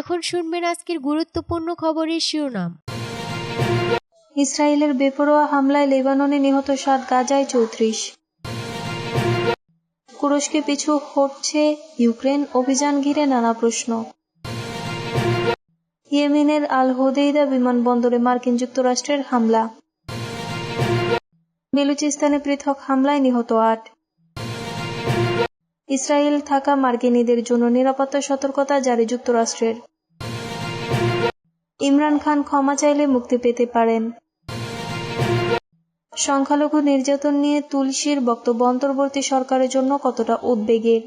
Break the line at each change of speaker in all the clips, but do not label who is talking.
এখন শুনবেন আজকের গুরুত্বপূর্ণ খবরের শিরোনাম।
ইসরায়েলের বেপরোয়া হামলায় লেবাননে নিহত সাত গাজায় চৌত্রিশ। তুরস্কে পিছু হটছে ইউক্রেন, অভিযান ঘিরে নানা প্রশ্ন। ইয়েমেনের আল হোদেইদা বিমানবন্দরে মার্কিন যুক্তরাষ্ট্রের হামলা। বেলুচিস্তানে পৃথক হামলায় নিহত আট। ইসরায়েল থাকা মার্কিনীদের জন্য নিরাপত্তা সতর্কতা জারি যুক্তরাষ্ট্রের। ইমরান খান ক্ষমা চাইলে মুক্তি পেতে পারেন। সংখ্যালঘু নির্যাতন নিয়ে তুলসীর বক্তব্য অন্তর্বর্তী সরকারের জন্য কতটা উদ্বেগের?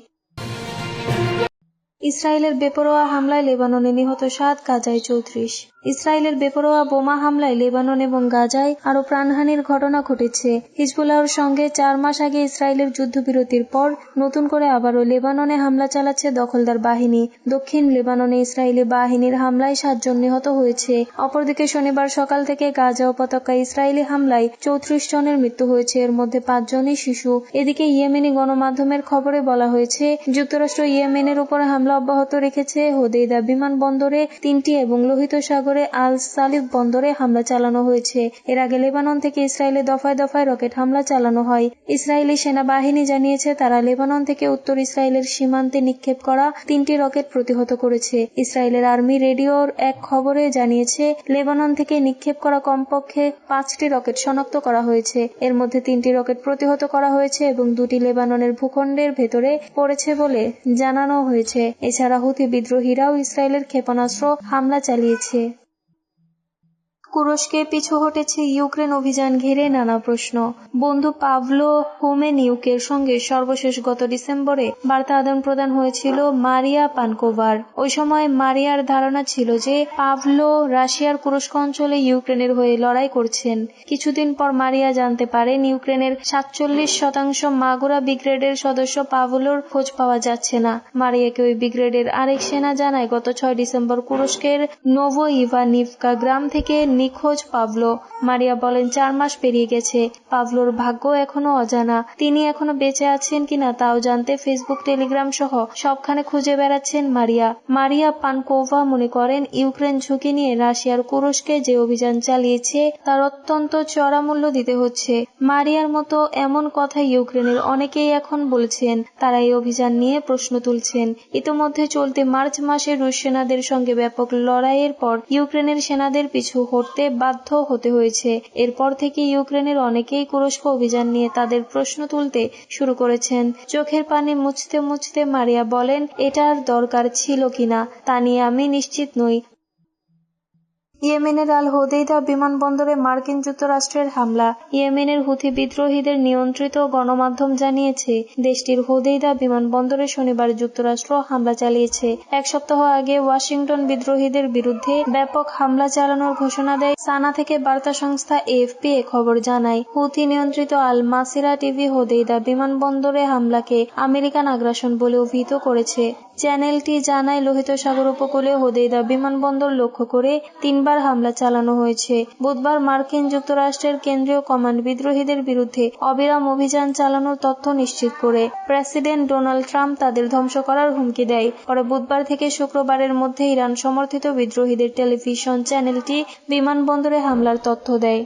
ইসরায়েলের বেপরোয়া হামলায় লেবাননে নিহত সাত, গাজায় চৌত্রিশ। ইসরায়েলের বেপরোয়া বোমা হামলায় লেবানন এবং গাজায় আরও প্রাণহানির ঘটনা ঘটেছে। হিজবুল্লাহর সঙ্গে চার মাস আগে ইসরায়েলের যুদ্ধবিরতির পর নতুন করে আবারও লেবাননে হামলা চালাচ্ছে দখলদার বাহিনী। দক্ষিণ লেবাননে ইসরায়েলি বাহিনীর হামলায় সাতজন নিহত হয়েছে। অপরদিকে শনিবার সকাল থেকে গাজা উপত্যকা ইসরায়েলি হামলায় চৌত্রিশ জনের মৃত্যু হয়েছে, এর মধ্যে পাঁচজনই শিশু। এদিকে ইয়েমেনি গণমাধ্যমের খবরে বলা হয়েছে, যুক্তরাষ্ট্র ইয়েমেনের উপর হামলা অব্যাহত রেখেছে। হোদেইদা বিমানবন্দরে তিনটি এবং লোহিত সাগরে আল সালিফ বন্দরে হামলা চালানো হয়েছে। এর আগে লেবানন থেকে ইসরায়েলে দফায় দফায় রকেট হামলা চালানো হয়। ইসরায়েলি সেনাবাহিনী জানিয়েছে, তারা লেবানন থেকে উত্তর ইসরায়েলের সীমান্তে নিক্ষেপ করা তিনটি রকেট প্রতিহত করেছে। ইসরায়েলের আর্মি রেডিওর এক খবরে জানিয়েছে, লেবানন থেকে নিক্ষেপ করা কমপক্ষে পাঁচটি রকেট শনাক্ত করা হয়েছে। এর মধ্যে তিনটি রকেট প্রতিহত করা হয়েছে এবং দুটি লেবাননের ভূখণ্ডের ভেতরে পড়েছে বলে জানানো হয়েছে। এছাড়া হুতি বিদ্রোহীরাও ইসরায়েলের ক্ষেপণাস্ত্র হামলা চালিয়েছে। তুরস্কে পিছু হটেছে ইউক্রেন অভিযান ঘিরে নানা প্রশ্ন। বন্ধু পাভলো হোমেনিউকের সঙ্গে সর্বশেষ গত ডিসেম্বরে বার্তা আদান প্রদান হয়েছিল মারিয়া পানকোভার। ওই সময় মারিয়ার ধারণা ছিল যে পাভলো রাশিয়ার কুরস্ক অঞ্চলে ইউক্রেনের হয়ে লড়াই করছেন। কিছুদিন পর মারিয়া জানতে পারেন ইউক্রেনের সাতচল্লিশ শতাংশ মাগুরা ব্রিগেডের সদস্য পাভলোর খোঁজ পাওয়া যাচ্ছে না। মারিয়াকে ওই ব্রিগেডের আরেক সেনা জানায় গত ছয় ডিসেম্বর কুরস্কের নোভো ইভানিভকা গ্রাম থেকে নিখোঁজ পাবলো। মারিয়া বলেন, চার মাস পেরিয়ে গেছে। পাভলোর ভাগ্য এখনও অজানা। তিনি এখনও বেঁচে আছেন কিনা তাও জানতে ফেসবুক, টেলিগ্রাম সহ সবখানে খুঁজে বেড়াচ্ছেন মারিয়া। মারিয়া পানকোভা মনে করেন, ইউক্রেন ঝুঁকি নিয়ে রাশিয়ার কুরস্কে যে অভিযান চালিয়েছে তার অত্যন্ত চড়া মূল্য দিতে হচ্ছে। মারিয়ার মতো এমন কথা ইউক্রেনের অনেকেই এখন বলছেন। তারা এই অভিযান নিয়ে প্রশ্ন তুলছেন। ইতোমধ্যে চলতি মার্চ মাসে রুশ সেনাদের সঙ্গে ব্যাপক লড়াইয়ের পর ইউক্রেনের সেনাদের পিছু হটতে বাধ্য হতে হয়েছে। এরপর থেকে ইউক্রেনের অনেকেই তুরস্ক অভিযান নিয়ে তাদের প্রশ্ন তুলতে শুরু করেছেন। চোখের পানি মুছতে মুছতে মারিয়া বলেন, এটার দরকার ছিল কিনা, তা নিয়ে আমি নিশ্চিত নই। ইয়েমেনের আল হোদেইদা বিমানবন্দরে মার্কিন যুক্তরাষ্ট্রের হামলা। ইয়েমেনের হুথি বিদ্রোহীদের নিয়ন্ত্রিত গণমাধ্যম জানিয়েছে, দেশটির হোদেইদা বিমানবন্দরে শনিবার যুক্তরাষ্ট্র হামলা চালিয়েছে। এক সপ্তাহ আগে ওয়াশিংটন বিদ্রোহীদের বিরুদ্ধে ব্যাপক হামলা চালানোর ঘোষণা দেয় সানা থেকে বার্তা সংস্থা এএফপি এ খবর জানায়। হুথি নিয়ন্ত্রিত আল মাসিরা টিভি হোদেইদা বিমানবন্দরে হামলাকে আমেরিকান আগ্রাসন বলে অভিহিত করেছে। চ্যানেলটি জানায়, লোহিত সাগর উপকূলে হোদেইদা বিমানবন্দর লক্ষ্য করে তিনবার হামলা চালানো হয়েছে। বুধবার মার্কিন যুক্তরাষ্ট্রের কেন্দ্রীয় কমান্ড বিদ্রোহীদের বিরুদ্ধে অবিরাম অভিযান চালানোর তথ্য নিশ্চিত করে প্রেসিডেন্ট ডোনাল্ড ট্রাম্প তাদের ধ্বংস করার হুমকি দেয়। পরে বুধবার থেকে শুক্রবারের মধ্যে ইরান সমর্থিত বিদ্রোহীদের টেলিভিশন চ্যানেলটি বিমানবন্দরে হামলার তথ্য দেয়।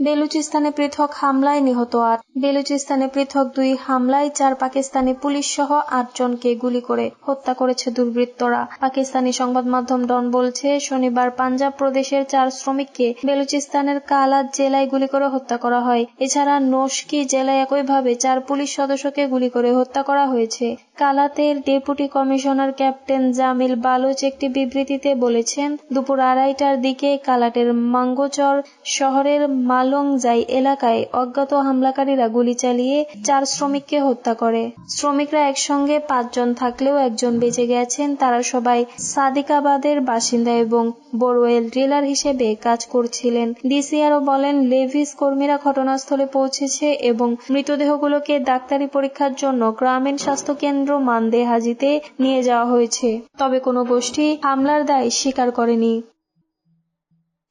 বেলুচিস্তানে পৃথক হামলায় নিহত আট। বেলুচিস্তানে পৃথক দুই হামলায় চার পাকিস্তানি পুলিশ সহ আটজনকে গুলি করে হত্যা করেছে দুর্বৃত্তরা। পাকিস্তানি সংবাদ মাধ্যম ডন বলছে, শনিবার পাঞ্জাব প্রদেশের চার শ্রমিককে বেলুচিস্তানের কালাত জেলায় গুলি করে হত্যা করা হয়। এছাড়া নোশকি জেলায় একইভাবে চার পুলিশ সদস্যকে গুলি করে হত্যা করা হয়েছে। কালাতের deputy commissioner captain Jamil Baloch একটি বিবৃতিতে বলেছেন, দুপুর আড়াইটার দিকে কালাটের মাঙ্গোচর শহরের মালংজাই এলাকায় অজ্ঞাত হামলাকারীরা গুলি চালিয়ে চার শ্রমিককে হত্যা করে। শ্রমিকরা একসঙ্গে পাঁচজন থাকলেও একজন বেঁচে গেছেন, তারা সবাই সাদিকাবাদের বাসিন্দা এবং বোরওয়েল ড্রিলার হিসেবে কাজ করছিলেন। ডিসি আরও বলেন, লেভিস কর্মীরা ঘটনাস্থলে পৌঁছেছে এবং মৃতদেহগুলোকে ডাক্তারি পরীক্ষার জন্য গ্রামীণ স্বাস্থ্য কেন্দ্র মানদে হাজিতে নিয়ে যাওয়া হয়েছে। তবে কোনো গোষ্ঠী হামলার দায় স্বীকার করেনি।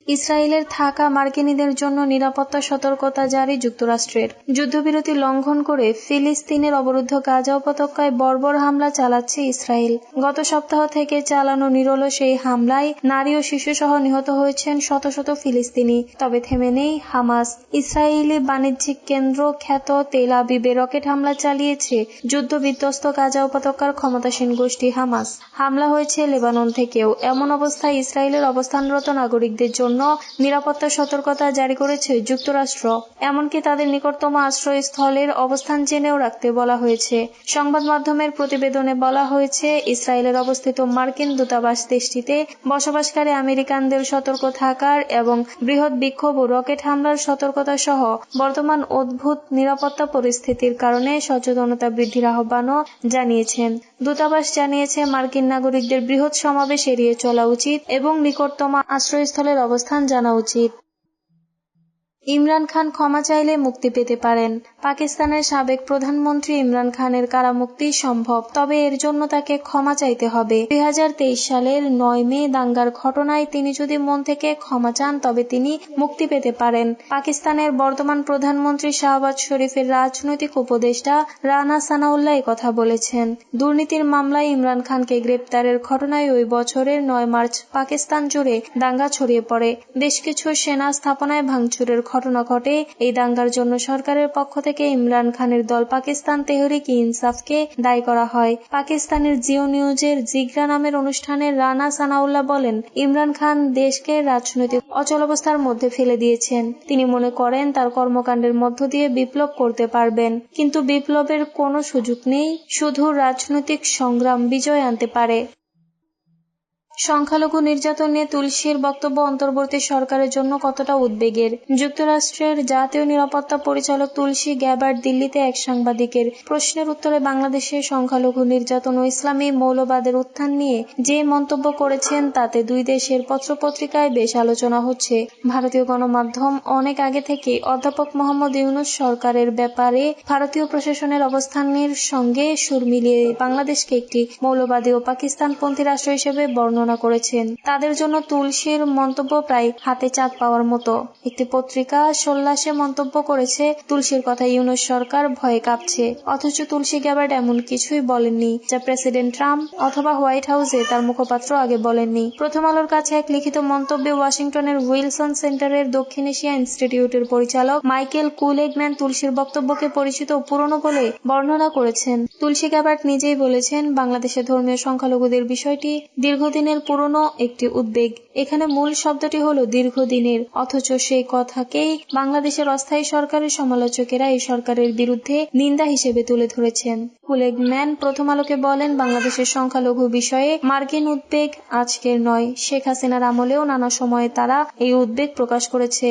ইসরায়েলের থাকা মার্কিনীদের জন্য নিরাপত্তা সতর্কতা জারি যুক্তরাষ্ট্রের। যুদ্ধবিরতি লঙ্ঘন করে ফিলিস্তিনের অবরুদ্ধ গাজা উপত্যকায় বর্বর হামলা চালাচ্ছে ইসরায়েল। গত সপ্তাহ থেকে চালানো নিরল সেই হামলায় নারী ও শিশুসহ নিহত হয়েছেন শত শত ফিলিস্তিনি। তবে থেমে নেই হামাস। ইসরায়েলি বাণিজ্যিক কেন্দ্র খ্যাত তেল আবিবে রকেট হামলা চালিয়েছে যুদ্ধ বিধ্বস্ত গাজা উপত্যকার ক্ষমতাসীন গোষ্ঠী হামাস। হামলা হয়েছে লেবানন থেকেও। এমন অবস্থায় ইসরায়েলের অবস্থানরত নাগরিকদের জন্য নিরাপত্তা সতর্কতা জারি করেছে যুক্তরাষ্ট্র। এমনকি তাদের নিকটতম আশ্রয়স্থলের অবস্থান জেনেও রাখতে বলা হয়েছে। সংবাদ মাধ্যমের প্রতিবেদনে বলা হয়েছে, ইসরায়েলের অবস্থিত মার্কিন দূতাবাস দেশটিতে বসবাসকারী আমেরিকানদের সতর্ক থাকার এবং বৃহৎ বিক্ষোভ ও রকেট হামলার সতর্কতা সহ বর্তমান অদ্ভুত নিরাপত্তা পরিস্থিতির কারণে সচেতনতা বৃদ্ধির আহ্বানও জানিয়েছেন। দূতাবাস জানিয়েছে, মার্কিন নাগরিকদের বৃহৎ সমাবেশ এড়িয়ে চলা উচিত এবং নিকটতম আশ্রয়স্থলের অবস্থান জানা উচিত ইমরান খান ক্ষমা চাইলে মুক্তি পেতে পারেন। পাকিস্তানের সাবেক প্রধানমন্ত্রী ইমরান খানের কারামুক্তি সম্ভব, তবে এর জন্য তাকে ক্ষমা চাইতে হবে। দুই সালের নয় মে দাঙ্গার ঘটনায় তিনি যদি মন থেকে ক্ষমা চান, তবে তিনি মুক্তি পেতে পারেন। পাকিস্তানের বর্তমান প্রধানমন্ত্রী শাহবাজ শরীফের রাজনৈতিক উপদেষ্টা রানা সানাউল্লাহ কথা বলেছেন। দুর্নীতির মামলায় ইমরান খানকে গ্রেপ্তারের ঘটনায় ওই বছরের নয় মার্চ পাকিস্তান জুড়ে দাঙ্গা ছড়িয়ে পড়ে। বেশ কিছু সেনা স্থাপনায় ভাঙচুরের ঘটে। এই দাঙ্গার জন্য সরকারের পক্ষ থেকে ইমরান খানের দল পাকিস্তান তেহরিক ইনসাফকে দায়ী করা হয়। পাকিস্তানের জিও নিউজের জিগরা নামের অনুষ্ঠানে রানা সানাউল্লাহ বলেন, ইমরান খান দেশকে রাজনৈতিক অচলাবস্থার মধ্যে ফেলে দিয়েছেন। তিনি মনে করেন, তার কর্মকাণ্ডের মধ্য দিয়ে বিপ্লব করতে পারবেন। কিন্তু বিপ্লবের কোনো সুযোগ নেই, শুধু রাজনৈতিক সংগ্রাম বিজয় আনতে পারে। সংখ্যালঘু নির্যাতন নিয়ে তুলসীর বক্তব্য অন্তর্বর্তী সরকারের জন্য কতটা উদ্বেগের? যুক্তরাষ্ট্রের জাতীয় নিরাপত্তা পরিচালক তুলসী গ্যাবার্ড দিল্লিতে এক সাংবাদিকের প্রশ্নের উত্তরে বাংলাদেশের সংখ্যালঘু নির্যাতন ও ইসলামী মৌলবাদের উত্থান নিয়ে যে মন্তব্য করেছেন, তাতে দুই দেশের পত্রপত্রিকায় বেশ আলোচনা হচ্ছে। ভারতীয় গণমাধ্যম অনেক আগে থেকে অধ্যাপক মোহাম্মদ ইউনুস সরকারের ব্যাপারে ভারতীয় প্রশাসনের অবস্থানের সঙ্গে সুর মিলিয়ে বাংলাদেশকে একটি মৌলবাদী ও পাকিস্তানপন্থী রাষ্ট্র হিসেবে বর্ণনা বর্ণনা করেছেন। তাদের জন্য তুলসীর মন্তব্য প্রায় হাতে চাঁদ পাওয়ার মতো। একটি পত্রিকা সোল্লাসে মন্তব্য করেছে, তুলসীর কথা ইউনুস সরকার ভয়ে কাঁপছে। অথচ তুলসী গ্যাবার্ড এমন কিছুই বলেননি যা প্রেসিডেন্ট ট্রাম্প অথবা হোয়াইট হাউসে তার মুখপাত্র আগে বলেননি। প্রথম আলোর কাছে এক লিখিত মন্তব্যে ওয়াশিংটনের উইলসন সেন্টারের দক্ষিণ এশিয়া ইনস্টিটিউটের পরিচালক মাইকেল কুলেগম্যান তুলসীর বক্তব্যকে পরিচিত পুরনো বলে বর্ণনা করেছেন। তুলসী গ্যাবার্ড নিজেই বলেছেন বাংলাদেশের ধর্মীয় সংখ্যালঘুদের বিষয়টি দীর্ঘদিনের পুরনো একটি উদ্বেগ। এখানে মূল শব্দটি হলো দীর্ঘদিনের, অথচ সেই কথাকেই বাংলাদেশের অস্থায়ী সরকারের সমালোচকেরা এই সরকারের বিরুদ্ধে নিন্দা হিসেবে তুলে ধরেছেন। কুলেগম্যান প্রথম আলোকে বলেন, বাংলাদেশের সংখ্যালঘু বিষয়ে মার্কিন উদ্বেগ আজকের নয়। শেখ হাসিনার আমলেও নানা সময়ে তারা এই উদ্বেগ প্রকাশ করেছে।